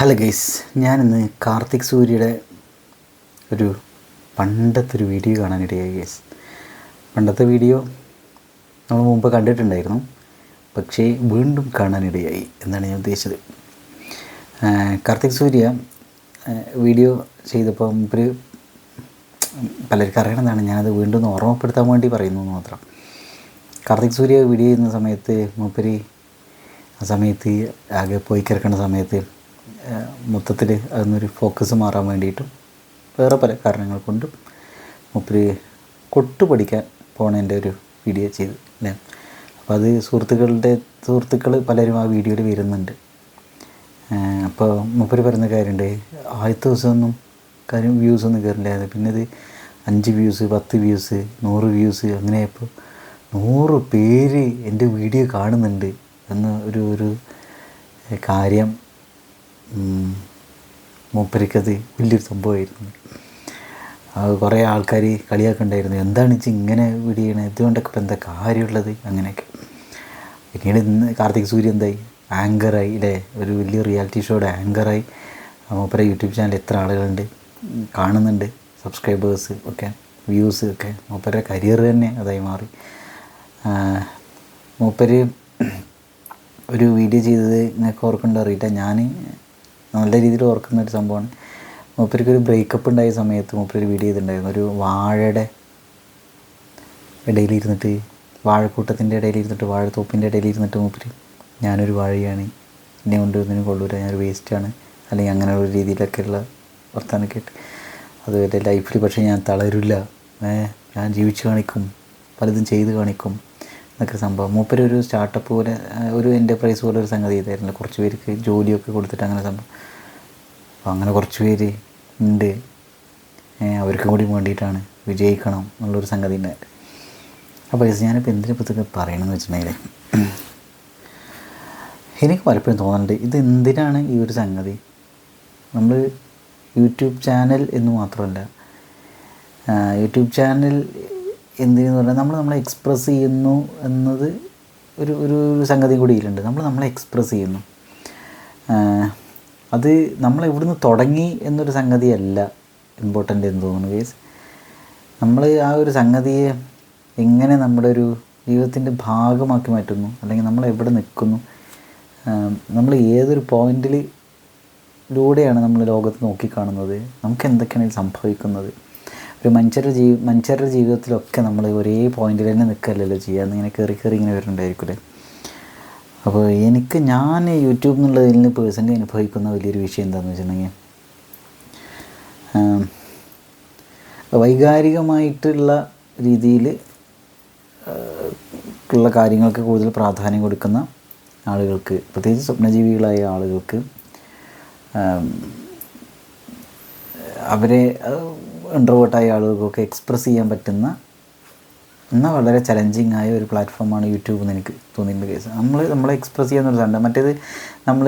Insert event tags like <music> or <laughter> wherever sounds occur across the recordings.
Hello guys ഞാനിന്ന് കാർത്തിക് സൂര്യയുടെ ഒരു പണ്ടത്തെ ഒരു വീഡിയോ കാണാനിടയായി ഗൈസ് പണ്ടത്തെ വീഡിയോ നമ്മൾ മുമ്പ് കണ്ടിട്ടുണ്ടായിരുന്നു. പക്ഷേ വീണ്ടും കാണാനിടയായി എന്നാണ് ഞാൻ ഉദ്ദേശിച്ചത്. കാർത്തിക് സൂര്യ വീഡിയോ ചെയ്തപ്പോൾ മുമ്പ് പലർക്കും അറിയണമെന്നാണ് ഞാനത് വീണ്ടും ഓർമ്മപ്പെടുത്താൻ വേണ്ടി പറയുന്നു മാത്രം. കാർത്തിക് സൂര്യ വീഡിയോ ചെയ്യുന്ന സമയത്ത് മൂപ്പര് ആ സമയത്ത് ആകെ പോയി കിടക്കുന്ന സമയത്ത് മൊത്തത്തിൽ അതിനൊരു ഫോക്കസ് മാറാൻ വേണ്ടിയിട്ടും വേറെ പല കാരണങ്ങൾ കൊണ്ടും മൂപ്പര് കൊട്ടു പഠിക്കാൻ പോണതിന്റെ ഒരു വീഡിയോ ചെയ്തു അല്ലേ? അപ്പോൾ അത് സുഹൃത്തുക്കളുടെ സുഹൃത്തുക്കൾ പലരും ആ വീഡിയോയിൽ വരുന്നുണ്ട്. അപ്പോൾ മൂപ്പര് പറയുന്ന കാര്യമുണ്ട് ആദ്യത്തെ ദിവസമൊന്നും കാര്യം വ്യൂസ് ഒന്നും കയറില്ലായിരുന്നു പിന്നെ ഇത് അഞ്ച് വ്യൂസ് പത്ത് വ്യൂസ് നൂറ് വ്യൂസ് അങ്ങനെയായപ്പോൾ നൂറ് പേര് എന്റെ വീഡിയോ കാണുന്നുണ്ട് എന്ന ഒരു ഒരു കാര്യം മൂപ്പരിക്കത് വലിയൊരു സംഭവമായിരുന്നു. അത് കുറേ ആൾക്കാർ കളിയാക്കണ്ടായിരുന്നു. എന്താണ് ഇച്ച് ഇങ്ങനെ വിടിയണേ? ഇതുകൊണ്ടൊക്കെ ഇപ്പം എന്താ കാര്യമുള്ളത്? അങ്ങനെയൊക്കെ. പിന്നീട് ഇന്ന് കാർത്തിക് സൂര്യ എന്തായി? ആങ്കറായി അല്ലേ ഒരു വലിയ റിയാലിറ്റി ഷോയുടെ ആങ്കറായി മൂപ്പരെ യൂട്യൂബ് ചാനൽ എത്ര ആളുകളുണ്ട്? കാണുന്നുണ്ട്. സബ്സ്ക്രൈബേഴ്സ് ഒക്കെ വ്യൂസ് ഒക്കെ. മൂപ്പരുടെ കരിയർ തന്നെ അതായി മാറി. മൂപ്പര് ഒരു വീഡിയോ ചെയ്തത് നിങ്ങൾക്ക് ഓർക്കുണ്ടോ അറിയില്ല. ഞാൻ നല്ല രീതിയിൽ ഓർക്കുന്ന ഒരു സംഭവമാണ്. മൂപ്പർക്ക് ഒരു ബ്രേക്കപ്പ് ഉണ്ടായ സമയത്ത് മൂപ്പര് ഒരു വീഡിയോ ചെയ്തിട്ടുണ്ടായിരുന്നു. ഒരു വാഴയുടെ ഇടയിൽ ഇരുന്നിട്ട് വാഴക്കൂട്ടത്തിന്റെ ഇടയിൽ ഇരുന്നിട്ട് വാഴത്തോപ്പിന്റെ ഇടയിൽ ഇരുന്നിട്ട് മൂപ്പര് ഞാനൊരു വാഴയാണ് എന്നെ കൊണ്ടുവരുന്നതിന് കൊള്ളൂര ഞാനൊരു വേസ്റ്റാണ് അല്ലെങ്കിൽ അങ്ങനെയുള്ള രീതിയിലൊക്കെയുള്ള വർത്താനൊക്കെ ഇട്ട് അതുപോലെ ലൈഫിൽ പക്ഷേ ഞാൻ തളരില്ല ഏ ഞാൻ ജീവിച്ച് കാണിക്കും പലതും ചെയ്ത് കാണിക്കും. എന്നൊക്കെ സംഭവം. മൂപ്പര് ഒരു സ്റ്റാർട്ടപ്പ് പോലെ ഒരു എന്റർപ്രൈസ് പോലെ ഒരു സംഗതി ചെയ്തായിരുന്നു. കുറച്ച് പേർക്ക് ജോലിയൊക്കെ കൊടുത്തിട്ട് അങ്ങനെ സംഭവം. അപ്പോൾ അങ്ങനെ കുറച്ച് പേര് ഉണ്ട്. അവർക്കും കൂടി വേണ്ടിയിട്ടാണ് വിജയിക്കണം എന്നുള്ളൊരു സംഗതി ഉണ്ടായിരുന്നു അപ്പോൾ ഇത് ഞാനിപ്പോൾ എന്തിനെ ഇതൊക്കെ പറയണമെന്ന് വെച്ചിട്ടുണ്ടെങ്കിൽ എനിക്ക് പലപ്പോഴും തോന്നുന്നുണ്ട് ഇത് എന്തിനാണ് ഈ ഒരു സംഗതി? നമ്മൾ യൂട്യൂബ് ചാനൽ എന്ന് മാത്രമല്ല യൂട്യൂബ് ചാനൽ എന്തിനെന്ന് പറഞ്ഞാൽ നമ്മൾ നമ്മളെ എക്സ്പ്രസ് ചെയ്യുന്നു എന്നത് ഒരു ഒരു സംഗതി കൂടി ഇതിലുണ്ട്. നമ്മൾ നമ്മളെ എക്സ്പ്രസ് ചെയ്യുന്നു. അത് നമ്മൾ എവിടുന്ന് തുടങ്ങി എന്നൊരു സംഗതിയല്ല ഇമ്പോർട്ടന്റ് എന്ന് തോന്നുന്നു കേസ് നമ്മൾ ആ ഒരു സംഗതിയെ എങ്ങനെ നമ്മുടെ ഒരു ജീവിതത്തിന്റെ ഭാഗമാക്കി മാറ്റുന്നു അല്ലെങ്കിൽ നമ്മൾ എവിടെ നിൽക്കുന്നു നമ്മൾ ഏതൊരു പോയിന്റിൽ ലൂടെയാണ് നമ്മൾ ലോകത്ത് നോക്കിക്കാണുന്നത് നമുക്ക് എന്തൊക്കെയാണ് സംഭവിക്കുന്നത് ഒരു മനുഷ്യരുടെ ജീവി മനുഷ്യരുടെ ജീവിതത്തിലൊക്കെ നമ്മൾ ഒരേ പോയിന്റിൽ തന്നെ നിൽക്കല്ലല്ലോ ചെയ്യുക. എന്നിങ്ങനെ കയറി കയറി ഇങ്ങനെ വരുന്നുണ്ടായിരിക്കില്ലേ അപ്പോൾ എനിക്ക് ഞാൻ യൂട്യൂബ് എന്നുള്ളതിൽ നിന്ന് പേഴ്സണലി അനുഭവിക്കുന്ന വലിയൊരു വിഷയം എന്താണെന്ന് വെച്ചിട്ടുണ്ടെങ്കിൽ വൈകാരികമായിട്ടുള്ള രീതിയിൽ ഉള്ള കാര്യങ്ങൾക്ക് കൂടുതൽ പ്രാധാന്യം കൊടുക്കുന്ന ആളുകൾക്ക് പ്രത്യേകിച്ച് സ്വപ്നജീവികളായ ആളുകൾക്ക് അവരെ ഇൻട്രോവേർട്ടായ ആളുകൾക്കൊക്കെ എക്സ്പ്രസ് ചെയ്യാൻ പറ്റുന്ന എന്നാൽ വളരെ ചലഞ്ചിങ് ആയ ഒരു പ്ലാറ്റ്ഫോമാണ് യൂട്യൂബ് എന്ന് എനിക്ക് തോന്നിയിട്ടുണ്ട് കേസ് നമ്മൾ നമ്മളെ എക്സ്പ്രസ് ചെയ്യുന്ന ഒരു സാധനം മറ്റേത് നമ്മൾ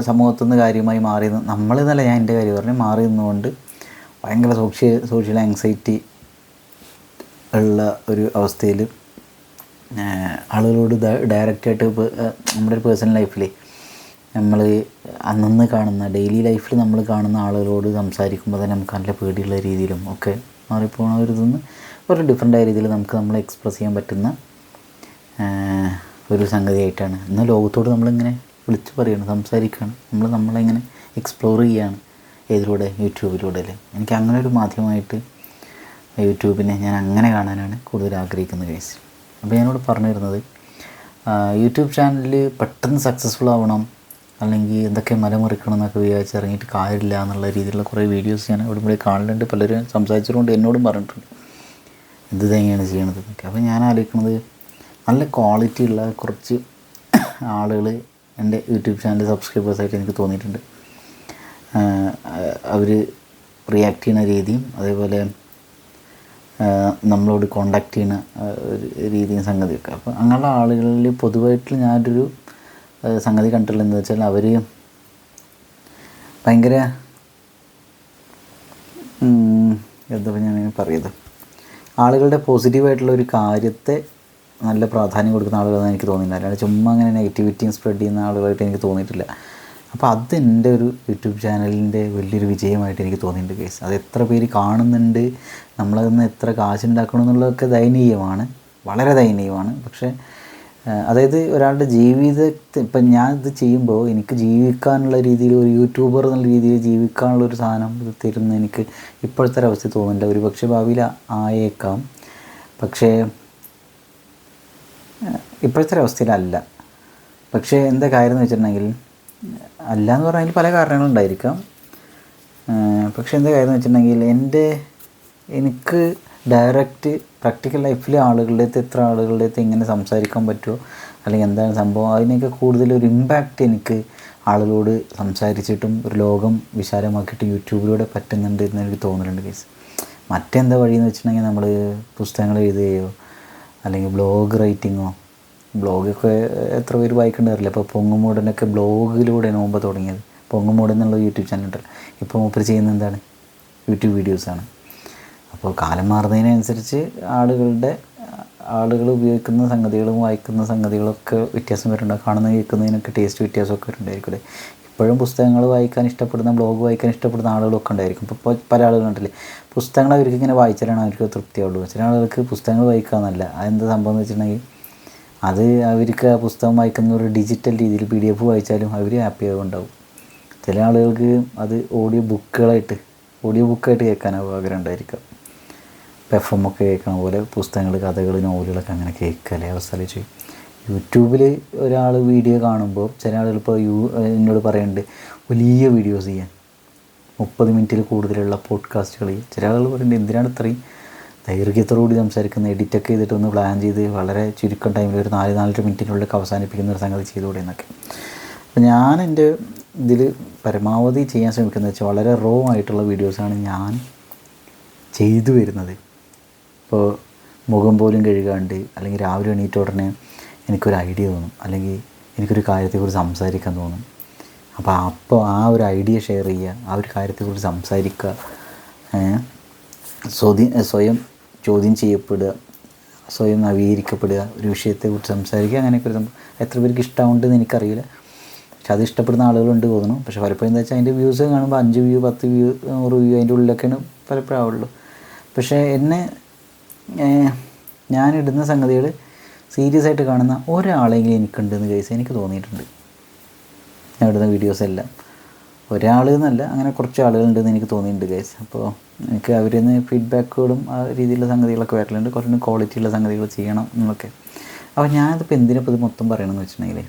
സമൂഹത്തിൽ നിന്ന് കാര്യമായി മാറി നമ്മൾ എന്നല്ല ഞാൻ എന്റെ കാര്യം പറഞ്ഞു മാറി നിന്നുകൊണ്ട് ഭയങ്കര സോഷ്യൽ സോഷ്യൽ ആങ്സൈറ്റി ഉള്ള ഒരു അവസ്ഥയിൽ ആളുകളോട് ഡയറക്റ്റായിട്ട് ഇപ്പോൾ നമ്മുടെ ഒരു പേഴ്സണൽ ലൈഫിൽ നമ്മൾ അന്നന്ന് കാണുന്ന ഡെയിലി ലൈഫിൽ നമ്മൾ കാണുന്ന ആളുകളോട് സംസാരിക്കുമ്പോൾ തന്നെ നമുക്ക് നല്ല പേടിയുള്ള രീതിയിലും ഒക്കെ മാറിപ്പോണ ഒരു ഇതൊന്ന് ഒരു ഡിഫറെന്റായ രീതിയിൽ നമുക്ക് നമ്മളെ എക്സ്പ്രസ് ചെയ്യാൻ പറ്റുന്ന ഒരു സംഗതിയായിട്ടാണ്. ഇന്ന് ലോകത്തോട് നമ്മളിങ്ങനെ വിളിച്ച് പറയുകയാണ് സംസാരിക്കുകയാണ് നമ്മൾ നമ്മളിങ്ങനെ എക്സ്പ്ലോർ ചെയ്യുകയാണ് ഏതിലൂടെ? യൂട്യൂബിലൂടെ അല്ലേ എനിക്ക് അങ്ങനെ ഒരു മാധ്യമമായിട്ട് യൂട്യൂബിനെ ഞാൻ അങ്ങനെ കാണാനാണ് കൂടുതൽ ആഗ്രഹിക്കുന്നത് കേസ് അപ്പോൾ ഞാനിവിടെ പറഞ്ഞു വരുന്നത് യൂട്യൂബ് ചാനലിൽ പെട്ടെന്ന് സക്സസ്ഫുൾ ആവണം അല്ലെങ്കിൽ എന്തൊക്കെ മലമുറിക്കണം എന്നൊക്കെ വിചാരിച്ച് ഇറങ്ങിയിട്ട് കാര്യമില്ല എന്നുള്ള രീതിയിലുള്ള കുറേ വീഡിയോസ് ഞാൻ ഇവിടെ ഇവിടെ കാണലുണ്ട്. പലരും സംസാരിച്ചതുകൊണ്ട് എന്നോടും പറഞ്ഞിട്ടുണ്ട്. എന്ത് തന്നെയാണ് ചെയ്യണത് എന്നൊക്കെ. അപ്പോൾ ഞാൻ ആലോചിക്കുന്നത് നല്ല ക്വാളിറ്റി ഉള്ള കുറച്ച് ആളുകൾ എന്റെ യൂട്യൂബ് ചാനൽ സബ്സ്ക്രൈബേഴ്സായിട്ട് എനിക്ക് തോന്നിയിട്ടുണ്ട്. അവർ റിയാക്ട് ചെയ്യുന്ന രീതിയും അതേപോലെ നമ്മളോട് കോണ്ടാക്ട് ചെയ്യുന്ന രീതിയും സംഗതിയൊക്കെ. അപ്പോൾ അങ്ങനെയുള്ള ആളുകളിൽ പൊതുവായിട്ട് ഞാനൊരു സംഗതി കണ്ടിട്ടുള്ളത് എന്ന് വെച്ചാൽ അവർ ഭയങ്കര എന്താ ഞാൻ പറയുന്നത് ആളുകളുടെ പോസിറ്റീവായിട്ടുള്ള ഒരു കാര്യത്തെ നല്ല പ്രാധാന്യം കൊടുക്കുന്ന ആളുകളെന്ന് എനിക്ക് തോന്നിയില്ല അല്ലാണ്ട് ചുമ്മാ അങ്ങനെ നെഗറ്റിവിറ്റിയും സ്പ്രെഡ് ചെയ്യുന്ന ആളുകളായിട്ട് എനിക്ക് തോന്നിയിട്ടില്ല. അപ്പോൾ അത് എന്റെ ഒരു യൂട്യൂബ് ചാനലിന്റെ വലിയൊരു വിജയമായിട്ട് എനിക്ക് തോന്നിയിട്ടുണ്ട് കേസ് അത് എത്ര പേര് കാണുന്നുണ്ട് നമ്മളതിൽ നിന്ന് എത്ര കാശുണ്ടാക്കണം എന്നുള്ളതൊക്കെ ദയനീയമാണ്. വളരെ ദയനീയമാണ്. പക്ഷേ അതായത് ഒരാളുടെ ജീവിതത്തെ ഇപ്പം ഞാൻ ഇത് ചെയ്യുമ്പോൾ എനിക്ക് ജീവിക്കാനുള്ള രീതിയിൽ ഒരു യൂട്യൂബർ എന്നുള്ള രീതിയിൽ ജീവിക്കാനുള്ള ഒരു സാധനം ഇത് തരുന്ന എനിക്ക് ഇപ്പോഴത്തെ ഒരു അവസ്ഥ തോന്നുന്നില്ല. ഒരു പക്ഷേ ഭാവിയിൽ ആയേക്കാം. പക്ഷേ ഇപ്പോഴത്തെ ഒരവസ്ഥയിലല്ല പക്ഷേ എന്താ കാര്യം എന്ന് വെച്ചിട്ടുണ്ടെങ്കിൽ അല്ല എന്ന് പറഞ്ഞാൽ പല കാരണങ്ങളുണ്ടായിരിക്കാം പക്ഷേ എന്താ കാര്യം എന്ന് വെച്ചിട്ടുണ്ടെങ്കിൽ എന്റെ എനിക്ക് ഡയറക്റ്റ് പ്രാക്ടിക്കൽ ലൈഫിലെ ആളുകളുടെ അടുത്ത് എത്ര ആളുകളുടെ അടുത്ത് എങ്ങനെ സംസാരിക്കാൻ പറ്റുമോ? അല്ലെങ്കിൽ എന്താണ് സംഭവം? അതിനൊക്കെ കൂടുതൽ ഒരു ഇമ്പാക്റ്റ് എനിക്ക് ആളുകളോട് സംസാരിച്ചിട്ടും ഒരു ലോകം വിശാലമാക്കിയിട്ട് യൂട്യൂബിലൂടെ പറ്റുന്നുണ്ട് എന്ന് എനിക്ക് തോന്നുന്നുണ്ട് കേസ് മറ്റെന്താ വഴിയെന്ന് വെച്ചിട്ടുണ്ടെങ്കിൽ നമ്മൾ പുസ്തകങ്ങൾ എഴുതുകയോ അല്ലെങ്കിൽ ബ്ലോഗ് റൈറ്റിങ്ങോ ബ്ലോഗൊക്കെ എത്ര പേര് വായിക്കേണ്ടതറില്ല ഇപ്പോൾ പൊങ്ങുമൂടനൊക്കെ ബ്ലോഗിലൂടെ മുമ്പ് തുടങ്ങിയത്. പൊങ്ങുമൂടൻ എന്നുള്ള യൂട്യൂബ് ചാനൽ ഉണ്ടല്ലോ ഇപ്പോൾ മൂപ്പർ ചെയ്യുന്നത് എന്താണ്? യൂട്യൂബ് വീഡിയോസാണ് അപ്പോൾ കാലം മാറുന്നതിനനുസരിച്ച് ആളുകളുടെ ആളുകൾ ഉപയോഗിക്കുന്ന സംഗതികളും വായിക്കുന്ന സംഗതികളൊക്കെ വ്യത്യാസം വരുന്നുണ്ട്. കാണുന്ന കേൾക്കുന്നതിനൊക്കെ ടേസ്റ്റ് വ്യത്യാസമൊക്കെ വരുന്നുണ്ടായിരിക്കും ഇപ്പോഴും പുസ്തകങ്ങൾ വായിക്കാൻ ഇഷ്ടപ്പെടുന്ന ബ്ലോഗ് വായിക്കാൻ ഇഷ്ടപ്പെടുന്ന ആളുകളൊക്കെ ഉണ്ടായിരിക്കും. ഇപ്പോൾ പല ആളുകളുണ്ടല്ലേ പുസ്തകങ്ങൾ അവർക്ക് ഇങ്ങനെ വായിച്ചാലാണ് അവർക്ക് തൃപ്തിയുള്ളൂ. ചില ആളുകൾക്ക് പുസ്തകങ്ങൾ വായിക്കാമെന്നല്ല അതെന്താ സംഭവം എന്ന് വെച്ചിട്ടുണ്ടെങ്കിൽ അത് അവർക്ക് ആ പുസ്തകം വായിക്കുന്ന ഒരു ഡിജിറ്റൽ രീതിയിൽ പി ഡി എഫ് വായിച്ചാലും അവർ ഹാപ്പി ആവുണ്ടാവും ചില ആളുകൾക്ക് അത് ഓഡിയോ ബുക്കുകളായിട്ട് ഓഡിയോ ബുക്കായിട്ട് കേൾക്കാനാവും ആഗ്രഹം ഉണ്ടായിരിക്കാം എഫ് എം ഒക്കെ കേൾക്കണ പോലെ പുസ്തകങ്ങൾ കഥകൾ നോവലുകളൊക്കെ അങ്ങനെ കേൾക്കല്ലേ ചെയ്യും യൂട്യൂബിൽ ഒരാൾ വീഡിയോ കാണുമ്പോൾ ചില ആളുകൾ ഇപ്പോൾ യൂ എന്നോട് പറയുന്നുണ്ട് വലിയ വീഡിയോസ് ചെയ്യാൻ. മുപ്പത് മിനിറ്റിൽ കൂടുതലുള്ള പോഡ്കാസ്റ്റുകൾ ചില ആളുകൾ പറയുന്നുണ്ട് എന്തിനാണ് ഇത്രയും ദൈർഘ്യത്തോടുകൂടി സംസാരിക്കുന്ന? എഡിറ്റൊക്കെ ചെയ്തിട്ട് ഒന്ന് പ്ലാൻ ചെയ്ത് വളരെ ചുരുക്കം ടൈമിൽ ഒരു നാല് നാലര മിനിറ്റിനുള്ളിൽ അവസാനിപ്പിക്കുന്ന ഒരു സംഗതി ചെയ്തുകൂടെ എന്നൊക്കെ. അപ്പോൾ ഞാൻ എന്റെ ഇതിൽ പരമാവധി ചെയ്യാൻ ശ്രമിക്കുന്നത് വെച്ചാൽ വളരെ റോ ആയിട്ടുള്ള വീഡിയോസാണ് ഞാൻ ചെയ്തു വരുന്നത്. ഇപ്പോൾ മുഖം പോലും കഴുകാണ്ട് അല്ലെങ്കിൽ രാവിലെ എണീറ്റ ഉടനെ എനിക്കൊരു ഐഡിയ തോന്നും. അല്ലെങ്കിൽ എനിക്കൊരു കാര്യത്തെക്കുറിച്ച് സംസാരിക്കാൻ തോന്നും. അപ്പോൾ അപ്പോൾ ആ ഒരു ഐഡിയ ഷെയർ ചെയ്യുക ആ ഒരു കാര്യത്തെക്കുറിച്ച് സംസാരിക്കുക? സ്വതി സ്വയം ചോദ്യം ചെയ്യപ്പെടുക സ്വയം നവീകരിക്കപ്പെടുക ഒരു വിഷയത്തെക്കുറിച്ച് സംസാരിക്കുക അങ്ങനെയൊക്കെ ഒരു എത്ര പേർക്ക് ഇഷ്ടമുണ്ടെന്ന് എനിക്കറിയില്ല. പക്ഷെ അത് ഇഷ്ടപ്പെടുന്ന ആളുകളുണ്ട് തോന്നുന്നു. പക്ഷെ പലപ്പോഴും എന്താ വെച്ചാൽ അതിന്റെ വ്യൂസ് കാണുമ്പോൾ അഞ്ച് വ്യൂ പത്ത് വ്യൂ നൂറ് വ്യൂ അതിന്റെ ഉള്ളിലൊക്കെയാണ് പലപ്പോഴും ആവുള്ളൂ. പക്ഷേ എന്നെ ഞാനിടുന്ന സംഗതികൾ സീരിയസ് ആയിട്ട് കാണുന്ന ഒരാളെങ്കിലും എനിക്കുണ്ടെന്ന് കേസ് എനിക്ക് തോന്നിയിട്ടുണ്ട്. ഞാൻ ഇടുന്ന വീഡിയോസ് എല്ലാം. ഒരാൾ എന്നല്ല അങ്ങനെ കുറച്ച് ആളുകളുണ്ടെന്ന് എനിക്ക് തോന്നിയിട്ടുണ്ട് ഗൈസ് അപ്പോൾ എനിക്ക് അവരിൽ നിന്ന് ഫീഡ്ബാക്കുകളും ആ രീതിയിലുള്ള സംഗതികളൊക്കെ വരലുണ്ട്. കുറച്ചും ക്വാളിറ്റിയുള്ള സംഗതികൾ ചെയ്യണം എന്നൊക്കെ. അപ്പോൾ ഞാനിതിപ്പോൾ എന്തിനപ്പോൾ ഇത് മൊത്തം പറയണമെന്ന് വെച്ചിട്ടുണ്ടെങ്കിൽ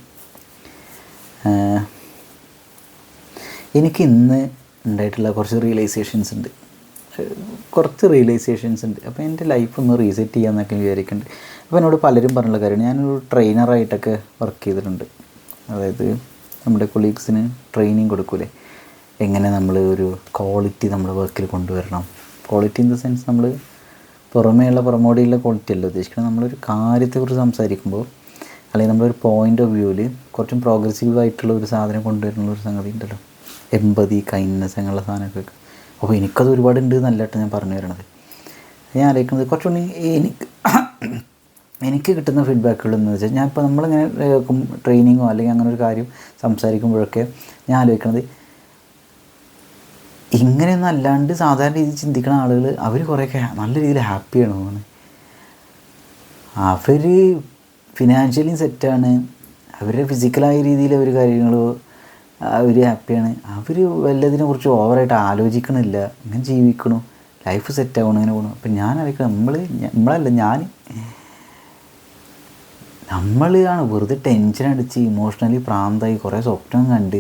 എനിക്ക് ഇന്ന് ഉണ്ടായിട്ടുള്ള കുറച്ച് റിയലൈസേഷൻസ് ഉണ്ട്. കുറച്ച് റിയലൈസേഷൻസ് ഉണ്ട്. അപ്പോൾ എന്റെ ലൈഫ് ഒന്ന് റീസെറ്റ് ചെയ്യാമെന്നൊക്കെ വിചാരിക്കുന്നുണ്ട് അപ്പോൾ എന്നോട് പലരും പറഞ്ഞുള്ള കാര്യമാണ് ഞാനൊരു ട്രെയിനറായിട്ടൊക്കെ വർക്ക് ചെയ്തിട്ടുണ്ട്. അതായത് നമ്മുടെ കൊളീഗ്സിന് ട്രെയിനിങ് കൊടുക്കൂലേ? എങ്ങനെ നമ്മൾ ഒരു ക്വാളിറ്റി നമ്മുടെ വർക്കിൽ കൊണ്ടുവരണം? ക്വാളിറ്റി ഇൻ ദ സെൻസ് നമ്മൾ പുറമേയുള്ള പുറമോടിയുള്ള ക്വാളിറ്റി അല്ല ഉദ്ദേശിക്കുന്നത് നമ്മളൊരു കാര്യത്തെക്കുറിച്ച് സംസാരിക്കുമ്പോൾ അല്ലെങ്കിൽ നമ്മളൊരു പോയിന്റ് ഓഫ് വ്യൂവിൽ കുറച്ചും പ്രോഗ്രസീവ് ആയിട്ടുള്ള ഒരു സാധനം കൊണ്ടുവരുന്ന ഒരു സംഗതി ഉണ്ടല്ലോ. എമ്പതി കൈൻഡ്നെസ് അങ്ങനെയുള്ള സാധനമൊക്കെ അപ്പോൾ എനിക്കത് ഒരുപാട് ഉണ്ട് എന്നല്ലാട്ട് ഞാൻ പറഞ്ഞു തരണത്. ഞാൻ ആലോചിക്കുന്നത് കുറച്ചുകൂടി എനിക്ക് <coughs> എനിക്ക് കിട്ടുന്ന ഫീഡ്ബാക്കുകൾ എന്ന് വെച്ചാൽ ഞാൻ ഇപ്പോൾ നമ്മളിങ്ങനെ ട്രെയിനിങ്ങോ അല്ലെങ്കിൽ അങ്ങനെ ഒരു കാര്യം സംസാരിക്കുമ്പോഴൊക്കെ ഞാൻ ആലോചിക്കുന്നത് ഇങ്ങനെയൊന്നും അല്ലാണ്ട് സാധാരണ രീതിയിൽ ചിന്തിക്കുന്ന ആളുകൾ അവർ കുറേയൊക്കെ നല്ല രീതിയിൽ ഹാപ്പിയാണ് തോന്നുന്നത് അവർ ഫിനാൻഷ്യലി സെറ്റാണ് അവരുടെ ഫിസിക്കലായ രീതിയിൽ അവർ കാര്യങ്ങൾ അവർ ഹാപ്പിയാണ് അവർ വല്ലതിനെ കുറിച്ച് ഓവറായിട്ട് ആലോചിക്കണില്ല. ഇങ്ങനെ ജീവിക്കണു. ലൈഫ് സെറ്റ് ആവണം അങ്ങനെ പോകണം അപ്പം ഞാൻ ആലോചിക്കണം നമ്മൾ നമ്മളല്ല ഞാൻ നമ്മളാണ് വെറുതെ ടെൻഷൻ അടിച്ച് ഇമോഷണലി പ്രാന്തായി കുറേ സ്വപ്നം കണ്ട്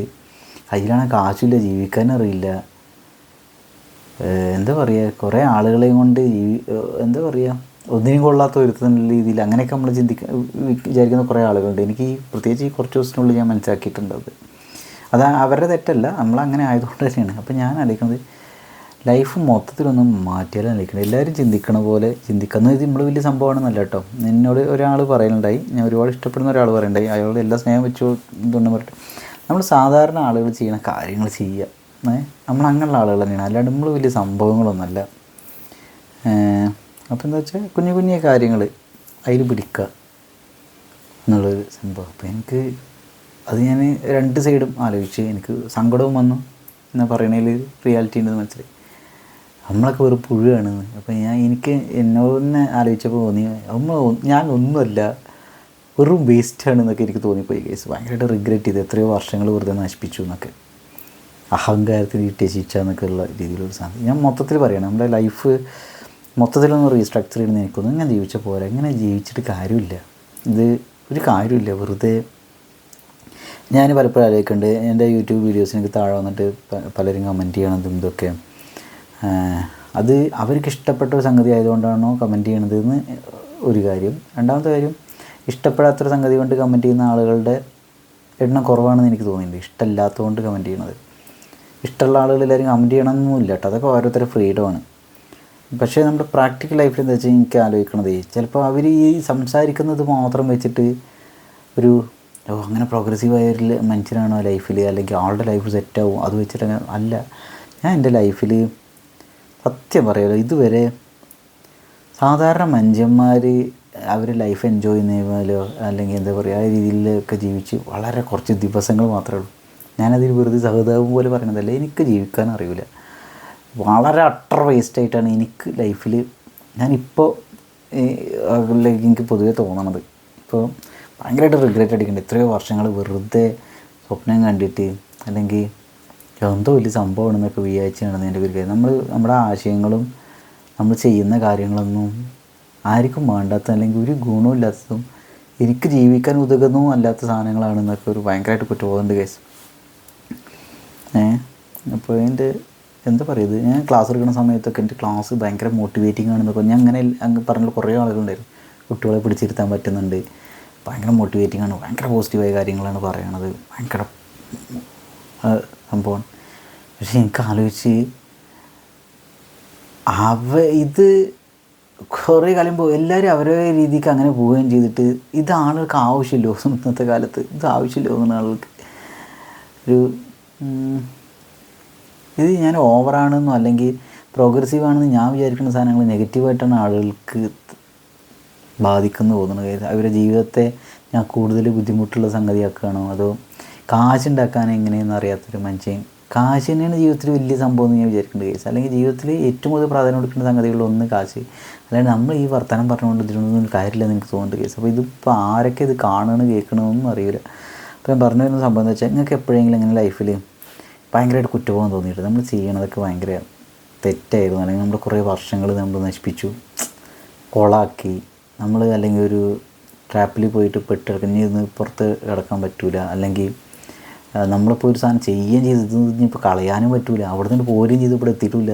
കയ്യിലാണ് കാശില്ല ജീവിക്കാൻ അറിയില്ല. എന്താ പറയുക കുറേ ആളുകളെയും കൊണ്ട് എന്താ പറയുക ഒന്നിനും കൊള്ളാത്ത ഒരുത്തുന്ന രീതിയിൽ അങ്ങനെയൊക്കെ നമ്മൾ ചിന്തിക്ക വിചാരിക്കുന്ന കുറേ ആളുകളുണ്ട്. എനിക്ക് പ്രത്യേകിച്ച് ഈ കുറച്ച് ദിവസത്തിനുള്ളിൽ ഞാൻ മനസ്സിലാക്കിയിട്ടുണ്ട് അത് അവരുടെ തെറ്റല്ല നമ്മളങ്ങനെ ആയതുകൊണ്ട് തന്നെയാണ്. അപ്പോൾ ഞാൻ ആലോചിക്കുന്നത് ലൈഫ് മൊത്തത്തിലൊന്നും മാറ്റിയാലും ആലോചിക്കണം എല്ലാവരും ചിന്തിക്കണ പോലെ ചിന്തിക്കുന്നത് നമ്മൾ വലിയ സംഭവമാണെന്നല്ല കേട്ടോ. എന്നോട് ഒരാൾ പറയുന്നുണ്ടായി ഞാൻ ഒരുപാട് ഇഷ്ടപ്പെടുന്ന ഒരാൾ പറയുന്നുണ്ടായി അയാളോട് എല്ലാ സ്നേഹം വെച്ചു ഇതൊന്നും പറഞ്ഞിട്ട്. നമ്മൾ സാധാരണ ആളുകൾ ചെയ്യുന്ന കാര്യങ്ങൾ ചെയ്യുക. നമ്മൾ അങ്ങനെയുള്ള ആളുകൾ തന്നെയാണ്. അല്ലാണ്ട് നമ്മൾ വലിയ സംഭവങ്ങളൊന്നുമല്ല. അപ്പോൾ എന്താ വെച്ചാൽ കുഞ്ഞു കുഞ്ഞു കാര്യങ്ങൾ അതിൽ പിടിക്കുക എന്നുള്ളൊരു സംഭവം. അപ്പോൾ എനിക്ക് അത് ഞാൻ രണ്ട് സൈഡും ആലോചിച്ച് എനിക്ക് സങ്കടവും വന്നു എന്നാ പറയണതിൽ റിയാലിറ്റി ഉണ്ടെന്ന് മനസ്സിലായി. നമ്മളൊക്കെ വെറും പുഴുവാണ് അപ്പോൾ ഞാൻ എനിക്ക് എന്നോട് തന്നെ ആലോചിച്ചപ്പോൾ തോന്നി നമ്മൾ ഞാൻ ഒന്നുമല്ല വെറും വേസ്റ്റാണ് എന്നൊക്കെ എനിക്ക് തോന്നിപ്പോയി കേസ് ഭയങ്കരമായിട്ട് റിഗ്രറ്റ് ചെയ്ത്. എത്രയോ വർഷങ്ങൾ വെറുതെ നശിപ്പിച്ചു എന്നൊക്കെ. അഹങ്കാരത്തിന് കിട്ടിയ ശിക്ഷ ഉള്ള രീതിയിലൊരു സാധനം. ഞാൻ മൊത്തത്തിൽ പറയണം നമ്മുടെ ലൈഫ് മൊത്തത്തിലൊന്ന് റീസ്ട്രക്ചർ ചെയ്യുന്ന എനിക്കൊന്നും ഞാൻ ജീവിച്ച പോരാ ഇങ്ങനെ ജീവിച്ചിട്ട് കാര്യമില്ല. ഇത് ഒരു കാര്യമില്ല. വെറുതെ ഞാൻ പലപ്പോഴും ആലോചിക്കുന്നുണ്ട് എന്റെ യൂട്യൂബ് വീഡിയോസ് എനിക്ക് താഴെ വന്നിട്ട് പലരും കമന്റ് ചെയ്യണതും ഇതൊക്കെ. അത് അവർക്ക് ഇഷ്ടപ്പെട്ട ഒരു സംഗതി ആയതുകൊണ്ടാണോ കമന്റ് ചെയ്യണത് എന്ന് ഒരു കാര്യം. രണ്ടാമത്തെ കാര്യം ഇഷ്ടപ്പെടാത്തൊരു സംഗതി കൊണ്ട് കമന്റ് ചെയ്യുന്ന ആളുകളുടെ എണ്ണം കുറവാണെന്ന് എനിക്ക് തോന്നിയിട്ടുണ്ട്. ഇഷ്ടമില്ലാത്തതുകൊണ്ട് കമന്റ് ചെയ്യണത്. ഇഷ്ടമുള്ള ആളുകൾ എല്ലാവരും കമന്റ് ചെയ്യണമെന്നൊന്നുമില്ല കേട്ടോ. അതൊക്കെ ഓരോരുത്തരുടെ ഫ്രീഡമാണ് പക്ഷേ നമ്മുടെ പ്രാക്ടിക്കൽ ലൈഫിൽ എന്താ വെച്ചാൽ എനിക്ക് ആലോചിക്കണത് ചിലപ്പോൾ അവർ ഈ സംസാരിക്കുന്നത് മാത്രം വെച്ചിട്ട് ഒരു ഓ അങ്ങനെ പ്രോഗ്രസീവായ ഒരു മനുഷ്യനാണോ ലൈഫിൽ അല്ലെങ്കിൽ ആളുടെ ലൈഫ് സെറ്റാവും അത് വെച്ചിട്ട് അല്ല. ഞാൻ എന്റെ ലൈഫിൽ സത്യം പറയുമല്ലോ ഇതുവരെ സാധാരണ മനുഷ്യന്മാർ അവർ ലൈഫ് എൻജോയ് ചെയ്യുന്നതിലോ അല്ലെങ്കിൽ എന്താ പറയുക ആ രീതിയിലൊക്കെ ജീവിച്ച് വളരെ കുറച്ച് ദിവസങ്ങൾ മാത്രമേ ഉള്ളൂ. ഞാനതിൽ വെറുതെ സഹതാപം പോലെ പറയണതല്ല എനിക്ക് ജീവിക്കാൻ അറിയില്ല വളരെ അട്ടർ വേസ്റ്റ് ആയിട്ടാണ് എനിക്ക് ലൈഫിൽ ഞാനിപ്പോൾ എനിക്ക് പൊതുവേ തോന്നണത്. ഇപ്പോൾ ഭയങ്കരമായിട്ട് റിഗ്രറ്റ് അടിക്കുന്നുണ്ട് എത്രയോ വർഷങ്ങൾ വെറുതെ സ്വപ്നം കണ്ടിട്ട് അല്ലെങ്കിൽ എന്തോ വലിയ സംഭവമാണെന്നൊക്കെ വിചാരിച്ച് നടന്നതിന്റെ ഒരു കാര്യം നമ്മൾ നമ്മുടെ ആശയങ്ങളും നമ്മൾ ചെയ്യുന്ന കാര്യങ്ങളൊന്നും ആർക്കും വേണ്ടാത്ത അല്ലെങ്കിൽ ഒരു ഗുണമില്ലാത്തതും എനിക്ക് ജീവിക്കാൻ ഉതകുന്നതും അല്ലാത്ത സാധനങ്ങളാണെന്നൊക്കെ ഒരു ഭയങ്കരമായിട്ട് കുറ്റബോധമുണ്ട് കേസ് ഏ? അപ്പോൾ എന്റെ എന്താ പറയുക ഞാൻ ക്ലാസ് എടുക്കുന്ന സമയത്തൊക്കെ എന്റെ ക്ലാസ് ഭയങ്കര മോട്ടിവേറ്റിംഗ് ആണെന്നൊക്കെ ഞാൻ അങ്ങനെ അങ്ങ് പറഞ്ഞ കുറേ ആളുകളുണ്ടായിരുന്നു. കുട്ടികളെ പിടിച്ചിരുത്താൻ പറ്റുന്നുണ്ട്. ഭയങ്കര മോട്ടിവേറ്റിംഗ് ആണ്. ഭയങ്കര പോസിറ്റീവായ കാര്യങ്ങളാണ് പറയണത്. ഭയങ്കര സംഭവം. പക്ഷെ എനിക്ക് ആലോചിച്ച് അവ ഇത് കുറേ കാലം പോകും എല്ലാവരും അവരവരുടെ രീതിക്ക് അങ്ങനെ പോവുകയും ചെയ്തിട്ട് ഇത് ആളുകൾക്ക് ആവശ്യമില്ലോ. ഇന്നത്തെ കാലത്ത് ഇത് ആവശ്യമില്ലോ തോന്നുന്ന ആളുകൾക്ക്. ഒരു ഇത് ഞാൻ ഓവറാണെന്നോ അല്ലെങ്കിൽ പ്രോഗ്രസീവ് ആണെന്ന് ഞാൻ വിചാരിക്കുന്ന സാധനങ്ങൾ നെഗറ്റീവായിട്ടാണ് ആളുകൾക്ക് ബാധിക്കുന്നു തോന്നുന്നത് കാര്യം അവരുടെ ജീവിതത്തെ ഞാൻ കൂടുതൽ ബുദ്ധിമുട്ടുള്ള സംഗതിയാക്കുകയാണോ? അതോ കാശുണ്ടാക്കാൻ എങ്ങനെയെന്ന് അറിയാത്തൊരു മനുഷ്യൻ? കാശ് തന്നെയാണ് ജീവിതത്തിൽ വലിയ സംഭവം എന്ന് ഞാൻ വിചാരിക്കേണ്ട കേസ്. അല്ലെങ്കിൽ ജീവിതത്തിൽ ഏറ്റവും കൂടുതൽ പ്രാധാന്യം കൊടുക്കേണ്ട സംഗതികളിൽ ഒന്ന് കാശ്. അല്ലാണ്ട് നമ്മൾ ഈ വർത്തമാനം പറഞ്ഞുകൊണ്ട് ഇതിനൊന്നും കാര്യമില്ല നിങ്ങൾക്ക് തോന്നുന്നുണ്ട് കേസ്. അപ്പോൾ ഇതിപ്പോൾ ആരൊക്കെ ഇത് കാണണം കേൾക്കണമെന്നും അറിയില്ല. അപ്പോൾ ഞാൻ പറഞ്ഞു വരുന്ന സംഭവം എന്ന് വെച്ചാൽ നിങ്ങൾക്ക് എപ്പോഴെങ്കിലും ഇങ്ങനെ ലൈഫിൽ ഭയങ്കരമായിട്ട് കുറ്റബോധം തോന്നിയിട്ട് നമ്മൾ ചെയ്യണതൊക്കെ ഭയങ്കര തെറ്റായിരുന്നു. അല്ലെങ്കിൽ നമ്മൾ കുറേ വർഷങ്ങൾ നമ്മൾ നശിപ്പിച്ചു. കൊളാക്കി. നമ്മൾ അല്ലെങ്കിൽ ഒരു ട്രാപ്പിൽ പോയിട്ട് പെട്ട് പെട്ടിറങ്ങി ഇന്ന് പുറത്ത് കിടക്കാൻ പറ്റൂല. അല്ലെങ്കിൽ നമ്മളിപ്പോൾ ഒരു സാധനം ചെയ്യുകയും ചെയ്ത് ഇനിയിപ്പോൾ കളയാനും പറ്റൂല. അവിടെ നിന്ന് പോരുകയും ചെയ്ത് ഇവിടെ എത്തിയിട്ടില്ല.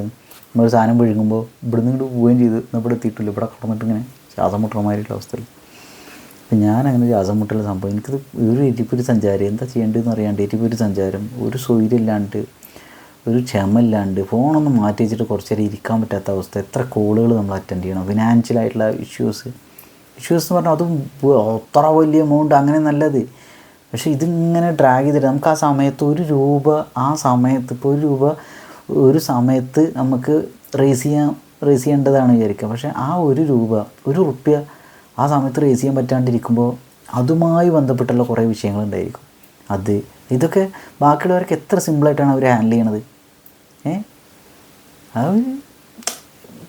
നമ്മളൊരു സാധനം വിഴുങ്ങുമ്പോൾ ഇവിടെ നിന്ന് പോവുകയും ചെയ്ത് ഇവിടെ എത്തിയിട്ടില്ല. ഇവിടെ കിടന്നിട്ട് ഇങ്ങനെ ശ്വാസം മുട്ടണമായിട്ടുള്ള അവസ്ഥയിൽ അപ്പം ഞാൻ അങ്ങനെ ശ്വാസം മുട്ടൽ സംഭവം. എനിക്കത് ഒരു എരിപ്പൊരു സഞ്ചാരം. എന്താ ചെയ്യേണ്ടതെന്ന് അറിയാണ്ട് എരിപ്പൊരു സഞ്ചാരം. ഒരു സൊയിലില്ലാണ്ട് ഒരു ക്ഷമയില്ലാണ്ട് ഫോണൊന്നും മാറ്റി വെച്ചിട്ട് കുറച്ച് നേരം ഇരിക്കാൻ പറ്റാത്ത അവസ്ഥ. എത്ര കോളുകൾ നമ്മൾ അറ്റൻഡ് ചെയ്യണം. ഫിനാൻഷ്യലായിട്ടുള്ള ഇഷ്യൂസ് എന്ന് പറഞ്ഞാൽ അതും അത്ര വലിയ എമൗണ്ട് അങ്ങനെ നല്ലത്. പക്ഷേ ഇതിങ്ങനെ ഡ്രാഗ് ചെയ്തിട്ട് നമുക്ക് ആ സമയത്ത് ഒരു രൂപ ആ സമയത്ത് ഇപ്പോൾ ഒരു രൂപ ഒരു സമയത്ത് നമുക്ക് റേസ് ചെയ്യാൻ റേസ് ചെയ്യേണ്ടതാണ് വിചാരിക്കുക. പക്ഷേ ആ ഒരു രൂപ ഒരു റുപ്യ ആ സമയത്ത് റേസ് ചെയ്യാൻ പറ്റാണ്ടിരിക്കുമ്പോൾ അതുമായി ബന്ധപ്പെട്ടുള്ള കുറേ വിഷയങ്ങളുണ്ടായിരിക്കും അത് ഇതൊക്കെ ബാക്കിയുള്ളവർക്ക് എത്ര സിമ്പിളായിട്ടാണ് അവർ ഹാൻഡിൽ ചെയ്യണത്? ഏ? അത്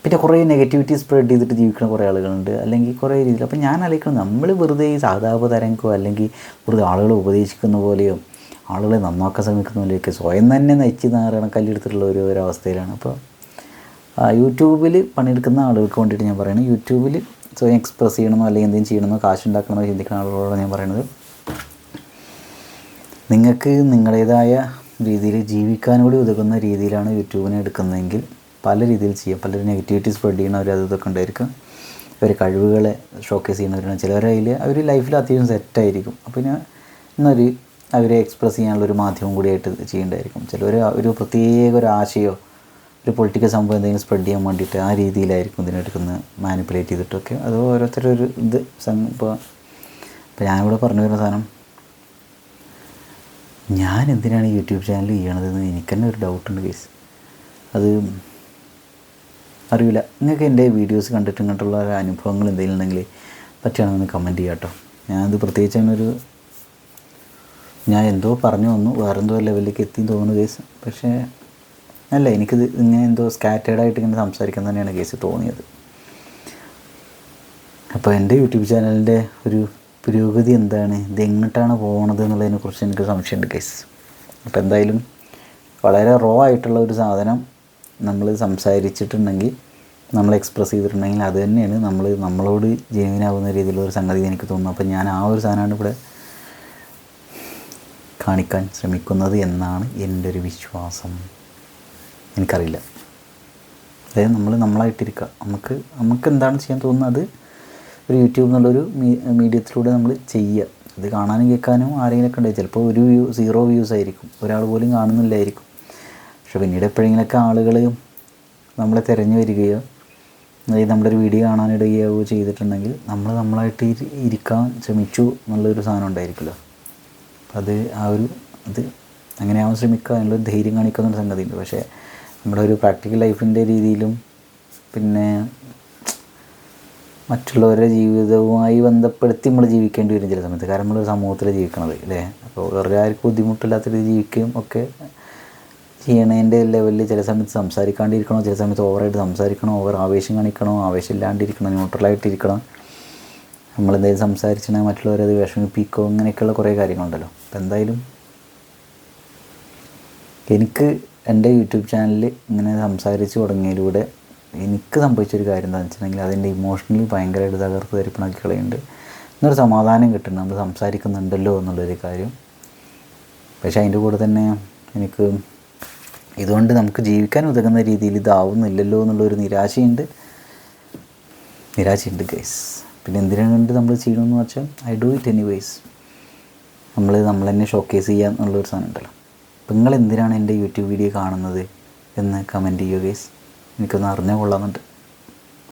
പിന്നെ കുറേ നെഗറ്റിവിറ്റി സ്പ്രെഡ് ചെയ്തിട്ട് ജീവിക്കുന്ന കുറേ ആളുകളുണ്ട്. അല്ലെങ്കിൽ കുറേ രീതിയിൽ അപ്പോൾ ഞാൻ ആലോചിക്കണം നമ്മൾ വെറുതെ ഈ സാധാപ തരങ്കോ അല്ലെങ്കിൽ വെറുതെ ആളുകളെ ഉപദേശിക്കുന്ന പോലെയോ ആളുകളെ നന്നാക്കാൻ ശ്രമിക്കുന്ന പോലെയൊക്കെ സ്വയം തന്നെ നയിച്ച് നാറണം കല്ലെടുത്തിട്ടുള്ള ഒരു ഒരവസ്ഥയിലാണ്. അപ്പോൾ യൂട്യൂബിൽ പണിയെടുക്കുന്ന ആളുകൾക്ക് വേണ്ടിയിട്ട് ഞാൻ പറയുന്നത് യൂട്യൂബിൽ സ്വയം എക്സ്പ്രസ് ചെയ്യണമെന്നോ അല്ലെങ്കിൽ എന്തെങ്കിലും ചെയ്യണമെന്നോ കാശുണ്ടാക്കണമെന്നോ ചിന്തിക്കുന്ന ആളുകളോട് ഞാൻ പറയുന്നത് നിങ്ങൾക്ക് നിങ്ങളുടേതായ രീതിയിൽ ജീവിക്കാൻ കൂടി ഉതകുന്ന രീതിയിലാണ് യൂട്യൂബിനെ എടുക്കുന്നതെങ്കിൽ പല രീതിയിൽ ചെയ്യാം. പലരും നെഗറ്റിവിറ്റി സ്പ്രെഡ് ചെയ്യണവർ അതൊക്കെ ഉണ്ടായിരിക്കും. അവർ കഴിവുകളെ ഷോക്കേസ് ചെയ്യുന്നവരാണ്. ചിലവർ അതിൽ അവർ ലൈഫിൽ അത്യാവശ്യം സെറ്റായിരിക്കും അപ്പോൾ ഞാൻ എന്നൊരു അവരെ എക്സ്പ്രസ് ചെയ്യാനുള്ള ഒരു മാധ്യമം കൂടിയായിട്ട് ചെയ്യേണ്ടതായിരിക്കും ചിലവർ ഒരു പ്രത്യേക ഒരു ആശയോ ഒരു പൊളിറ്റിക്കൽ സംഭവം എന്തെങ്കിലും സ്പ്രെഡ് ചെയ്യാൻ വേണ്ടിയിട്ട് ആ രീതിയിലായിരിക്കും ഇതിനെടുക്കുന്ന മാനിപ്പുലേറ്റ് ചെയ്തിട്ടൊക്കെ. അത് ഓരോരുത്തരുടെ ഒരു ഇത് ഇപ്പോൾ ഇപ്പോൾ ഞാനിവിടെ പറഞ്ഞു വരുന്ന സാധനം ഞാൻ എന്തിനാണ് യൂട്യൂബ് ചാനൽ ചെയ്യണതെന്ന് എനിക്ക് തന്നെ ഒരു ഡൗട്ടുണ്ട് കേസ് അത് അറിയില്ല. നിങ്ങൾക്ക് എന്റെ വീഡിയോസ് കണ്ടിട്ട് ഇങ്ങോട്ടുള്ള അനുഭവങ്ങൾ എന്തെങ്കിലും ഉണ്ടെങ്കിൽ പറ്റുകയാണെന്ന് കമന്റ് ചെയ്യാം കേട്ടോ ഞാനത് പ്രത്യേകിച്ച് അങ്ങനൊരു ഞാൻ എന്തോ പറഞ്ഞു വന്നു. വേറെന്തോ ലെവലിലേക്ക് എത്തി തോന്നുന്നു കേസ് പക്ഷേ അല്ല എനിക്കിത് ഇങ്ങനെ എന്തോ സ്കാറ്റേഡായിട്ട് ഇങ്ങനെ സംസാരിക്കാൻ തന്നെയാണ് കേസ് തോന്നിയത്. അപ്പോൾ എന്റെ യൂട്യൂബ് ചാനലിന്റെ ഒരു പുരോഗതി എന്താണ്? ഇത് എങ്ങോട്ടാണ് പോകണത് എന്നുള്ളതിനെക്കുറിച്ച് എനിക്ക് സംശയമുണ്ട് കേസ് അപ്പോൾ എന്തായാലും വളരെ റോ ആയിട്ടുള്ള ഒരു സാധനം നമ്മൾ സംസാരിച്ചിട്ടുണ്ടെങ്കിൽ നമ്മൾ എക്സ്പ്രസ് ചെയ്തിട്ടുണ്ടെങ്കിൽ അത് തന്നെയാണ്. നമ്മൾ നമ്മളോട് ജെനുവിനാവുന്ന രീതിയിലുള്ള ഒരു സംഗതി എനിക്ക് തോന്നുന്നു. അപ്പോൾ ഞാൻ ആ ഒരു സാധനമാണ് ഇവിടെ കാണിക്കാൻ ശ്രമിക്കുന്നത് എന്നാണ് എന്റെ ഒരു വിശ്വാസം. എനിക്കറിയില്ല. അതായത് നമ്മൾ നമ്മളായിട്ടിരിക്കുക. നമുക്ക് നമുക്ക് എന്താണ് ചെയ്യാൻ തോന്നുന്നത്? അത് ഒരു യൂട്യൂബ് എന്നുള്ളൊരു മീഡിയത്തിലൂടെ നമ്മൾ ചെയ്യുക. അത് കാണാനും കേൾക്കാനും ആരെങ്കിലുമൊക്കെ ഉണ്ടായി. ചിലപ്പോൾ ഒരു വ്യൂ സീറോ വ്യൂസ് ആയിരിക്കും. ഒരാൾ പോലും കാണുന്നില്ലായിരിക്കും. പക്ഷെ പിന്നീട് എപ്പോഴെങ്കിലൊക്കെ ആളുകൾ നമ്മളെ തിരഞ്ഞു വരികയോ അതായത് നമ്മുടെ ഒരു വീഡിയോ കാണാനിടുകയോ ചെയ്തിട്ടുണ്ടെങ്കിൽ നമ്മൾ നമ്മളായിട്ട് ഇരി- ഇരിക്കാൻ ശ്രമിച്ചു എന്നുള്ളൊരു സാധനം ഉണ്ടായിരിക്കുമല്ലോ. അപ്പം അത് ആ ഒരു അത് അങ്ങനെ ആവാൻ ശ്രമിക്കുക അതിനുള്ളൊരു ധൈര്യം കാണിക്കുന്ന ഒരു സംഗതിയുണ്ട്. പക്ഷേ നമ്മുടെ ഒരു പ്രാക്ടിക്കൽ ലൈഫിന്റെ രീതിയിലും പിന്നെ മറ്റുള്ളവരുടെ ജീവിതവുമായി ബന്ധപ്പെടുത്തി നമ്മൾ ജീവിക്കേണ്ടി വരും ചില സമയത്ത്. കാരണം നമ്മൾ സമൂഹത്തിൽ ജീവിക്കണത് അല്ലേ? അപ്പോൾ വേറെ ആർക്കും ബുദ്ധിമുട്ടില്ലാത്ത രീതിയിൽ ജീവിക്കുകയും ഒക്കെ ചെയ്യണതിന്റെ ലെവലിൽ ചില സമയത്ത് സംസാരിക്കാണ്ടിരിക്കണോ ചില സമയത്ത് ഓവറായിട്ട് സംസാരിക്കണോ ഓവർ ആവേശം കാണിക്കണോ ആവേശം ഇല്ലാണ്ടിരിക്കണോ ന്യൂട്രലായിട്ടിരിക്കണം നമ്മളെന്തെങ്കിലും സംസാരിച്ചിട്ടുണ്ടെങ്കിൽ മറ്റുള്ളവരെ അത് വിഷമിപ്പിക്കോ അങ്ങനെയൊക്കെയുള്ള കുറേ കാര്യങ്ങളുണ്ടല്ലോ. അപ്പം എന്തായാലും എനിക്ക് എന്റെ യൂട്യൂബ് ചാനലിൽ ഇങ്ങനെ സംസാരിച്ച് തുടങ്ങിയതിലൂടെ എനിക്ക് സംഭവിച്ചൊരു കാര്യം എന്താണെന്ന് വെച്ചിട്ടുണ്ടെങ്കിൽ അതിന്റെ ഇമോഷണലി ഭയങ്കരമായിട്ട് തകർത്ത് തരിപ്പണാക്കി കളയുന്നുണ്ട്. എന്നൊരു സമാധാനം കിട്ടുന്നുണ്ട് നമ്മൾ സംസാരിക്കുന്നുണ്ടല്ലോ എന്നുള്ളൊരു കാര്യം. പക്ഷേ അതിന്റെ കൂടെ തന്നെ എനിക്ക് ഇതുകൊണ്ട് നമുക്ക് ജീവിക്കാൻ ഉതകുന്ന രീതിയിൽ ഇതാവുന്നില്ലല്ലോ എന്നുള്ളൊരു നിരാശയുണ്ട്. നിരാശയുണ്ട് ഗൈസ് പിന്നെ എന്തിനാണ് കണ്ട് നമ്മൾ ചെയ്യണമെന്ന് വെച്ചാൽ I do it anyways നമ്മൾ നമ്മൾ തന്നെ ഷോക്കേസ് ചെയ്യുക എന്നുള്ളൊരു സാധനം ഉണ്ടല്ലോ. അപ്പം നിങ്ങൾ എന്തിനാണ് എന്റെ യൂട്യൂബ് വീഡിയോ കാണുന്നത് എന്ന് കമന്റ് ചെയ്യുക ഗൈസ് എനിക്കൊന്ന് അറിഞ്ഞാൽ കൊള്ളാമെന്നുണ്ട്